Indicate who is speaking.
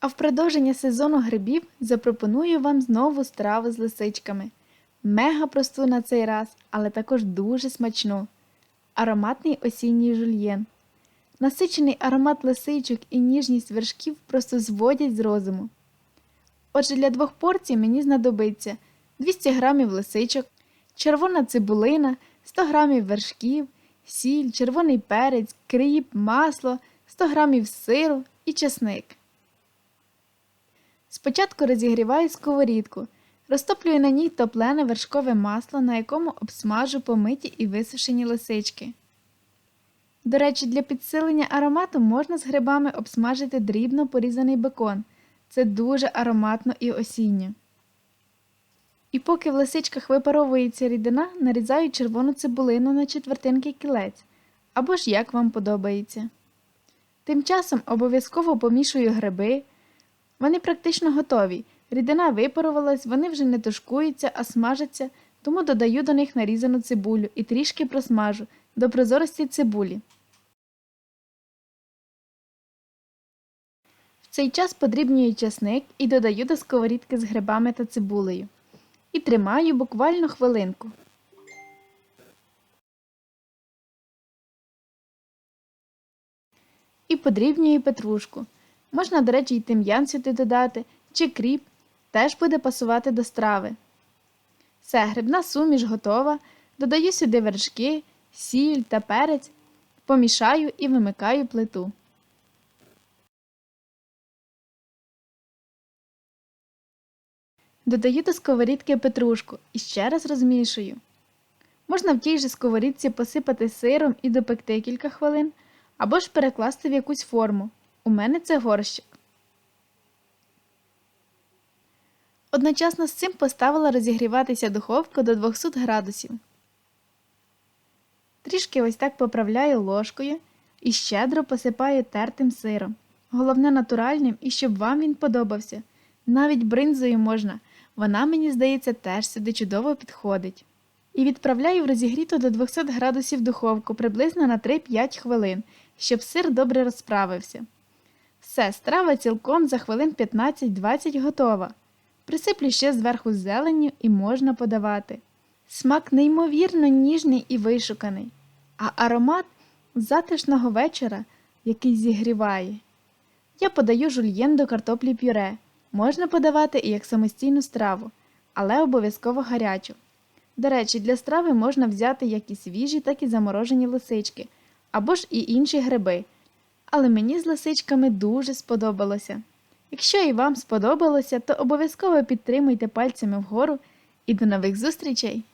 Speaker 1: А в продовження сезону грибів запропоную вам знову страву з лисичками. Мега просту на цей раз, але також дуже смачну. Ароматний осінній жульєн. Насичений аромат лисичок і ніжність вершків просто зводять з розуму. Отже, для двох порцій мені знадобиться 200 г лисичок, червона цибулина, 100 г вершків, сіль, червоний перець, кріп, масло, 100 г сиру і чесник. Спочатку розігріваю сковорідку, розтоплюю на ній топлене вершкове масло, на якому обсмажу помиті і висушені лисички. До речі, для підсилення аромату можна з грибами обсмажити дрібно порізаний бекон. Це дуже ароматно і осінньо. І поки в лисичках випаровується рідина, нарізаю червону цибулину на четвертинки кілець, або ж як вам подобається. Тим часом обов'язково помішую гриби. Вони практично готові. Рідина випарувалась, вони вже не тушкуються, а смажаться, тому додаю до них нарізану цибулю і трішки просмажу до прозорості цибулі. В цей час подрібнюю часник і додаю до сковорідки з грибами та цибулею. І тримаю буквально хвилинку. І подрібнюю петрушку. Можна, до речі, й тим'ян сюди додати, чи кріп, теж буде пасувати до страви. Все, грибна суміш готова. Додаю сюди вершки, сіль та перець, помішаю і вимикаю плиту. Додаю до сковорідки петрушку і ще раз розмішую. Можна в тій же сковорідці посипати сиром і допекти кілька хвилин, або ж перекласти в якусь форму. У мене це горщик. Одночасно з цим поставила розігріватися духовку до 200 градусів. Трішки ось так поправляю ложкою і щедро посипаю тертим сиром. Головне натуральним і щоб вам він подобався. Навіть бринзою можна, вона, мені здається, теж сюди чудово підходить. І відправляю в розігріту до 200 градусів духовку приблизно на 3-5 хвилин, щоб сир добре розправився. Все, страва цілком за хвилин 15-20 готова. Присиплю ще зверху зеленню і можна подавати. Смак неймовірно ніжний і вишуканий, а аромат затишного вечора, який зігріває. Я подаю жульєн до картоплі пюре. Можна подавати і як самостійну страву, але обов'язково гарячу. До речі, для страви можна взяти як і свіжі, так і заморожені лисички, або ж і інші гриби. Але мені з лисичками дуже сподобалося. Якщо і вам сподобалося, то обов'язково підтримуйте пальцями вгору і до нових зустрічей!